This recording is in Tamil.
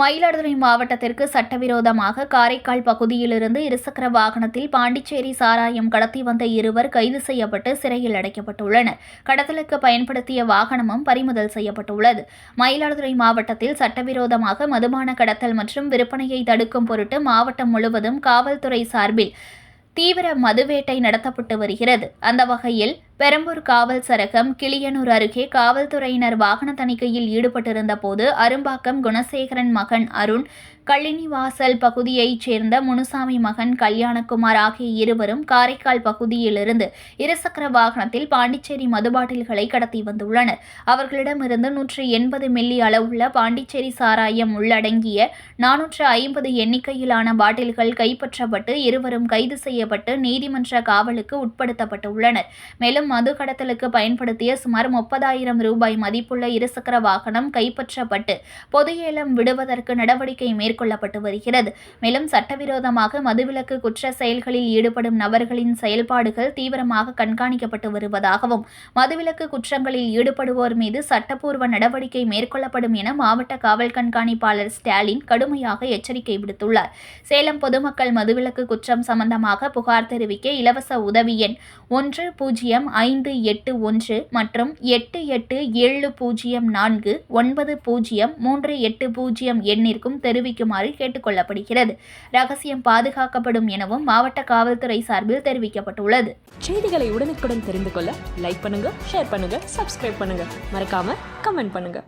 மயிலாடுதுறை மாவட்டத்திற்கு சட்டவிரோதமாக காரைக்கால் பகுதியிலிருந்து இருசக்கர வாகனத்தில் பாண்டிச்சேரி சாராயம் கடத்தி வந்த இருவர் கைது செய்யப்பட்டு சிறையில் அடைக்கப்பட்டுள்ளனர். கடத்தலுக்கு பயன்படுத்திய வாகனமும் பறிமுதல் செய்யப்பட்டுள்ளது. மயிலாடுதுறை மாவட்டத்தில் சட்டவிரோதமாக மதுபான கடத்தல் மற்றும் விற்பனையை தடுக்கும் பொருட்டு மாவட்டம் முழுவதும் காவல்துறை சார்பில் தீவிர மதுவேட்டை நடத்தப்பட்டு வருகிறது. அந்த வகையில் பெரம்பூர் காவல் சரகம் கிளியனூர் அருகே காவல்துறையினர் வாகன தணிக்கையில் ஈடுபட்டிருந்த போது அரும்பாக்கம் குணசேகரன் மகன் அருண் கள்ளினிவாசல் பகுதியைச் சேர்ந்த முனுசாமி மகன் கல்யாணகுமார் ஆகிய இருவரும் காரைக்கால் பகுதியிலிருந்து இருசக்கர வாகனத்தில் பாண்டிச்சேரி மதுபாட்டில்களை கடத்தி வந்துள்ளனர். அவர்களிடமிருந்து நூற்று எண்பது மில்லி அளவுள்ள பாண்டிச்சேரி சாராயம் உள்ளடங்கிய நானூற்று ஐம்பது எண்ணிக்கையிலான பாட்டில்கள் கைப்பற்றப்பட்டு இருவரும் கைது செய்யப்பட்டு நீதிமன்ற காவலுக்கு உட்படுத்தப்பட்டுள்ளனர். மேலும் மது கடத்தலுக்கு பயன்படுத்திய சுமார் முப்பதாயிரம் ரூபாய் மதிப்புள்ள இருசக்கர வாகனம் கைப்பற்றப்பட்டு பொது ஏலம் விடுவதற்கு நடவடிக்கை மேற்கொள்ளப்பட்டு வருகிறது. மேலும் சட்டவிரோதமாக மதுவிலக்கு குற்ற செயல்களில் ஈடுபடும் நபர்களின் செயல்பாடுகள் தீவிரமாக கண்காணிக்கப்பட்டு வருவதாகவும் மதுவிலக்கு குற்றங்களில் ஈடுபடுவோர் மீது சட்டப்பூர்வ நடவடிக்கை மேற்கொள்ளப்படும் என மாவட்ட காவல் கண்காணிப்பாளர் ஸ்டாலின் கடுமையாக எச்சரிக்கை விடுத்துள்ளார். சேலம் பொதுமக்கள் மதுவிலக்கு குற்றம் சம்பந்தமாக புகார் தெரிவிக்க இலவச உதவி எண் ஒன்று பூஜ்ஜியம் ஐந்து எட்டு ஒன்று மற்றும் எட்டு எட்டு ஏழு பூஜ்ஜியம் நான்கு ஒன்பது பூஜ்ஜியம் மூன்று எட்டு பூஜ்ஜியம் எண்ணிற்கும் தெரிவிக்குமாறு கேட்டுக்கொள்ளப்படுகிறது. ரகசியம் பாதுகாக்கப்படும் எனவும் மாவட்ட காவல்துறை சார்பில் தெரிவிக்கப்பட்டுள்ளது. செய்திகளை உடனுக்குடன் தெரிந்து கொள்ள லைக் பண்ணுங்க ஷேர் பண்ணுங்க சப்ஸ்கிரைப் பண்ணுங்க. மறக்காம கமெண்ட் பண்ணுங்க.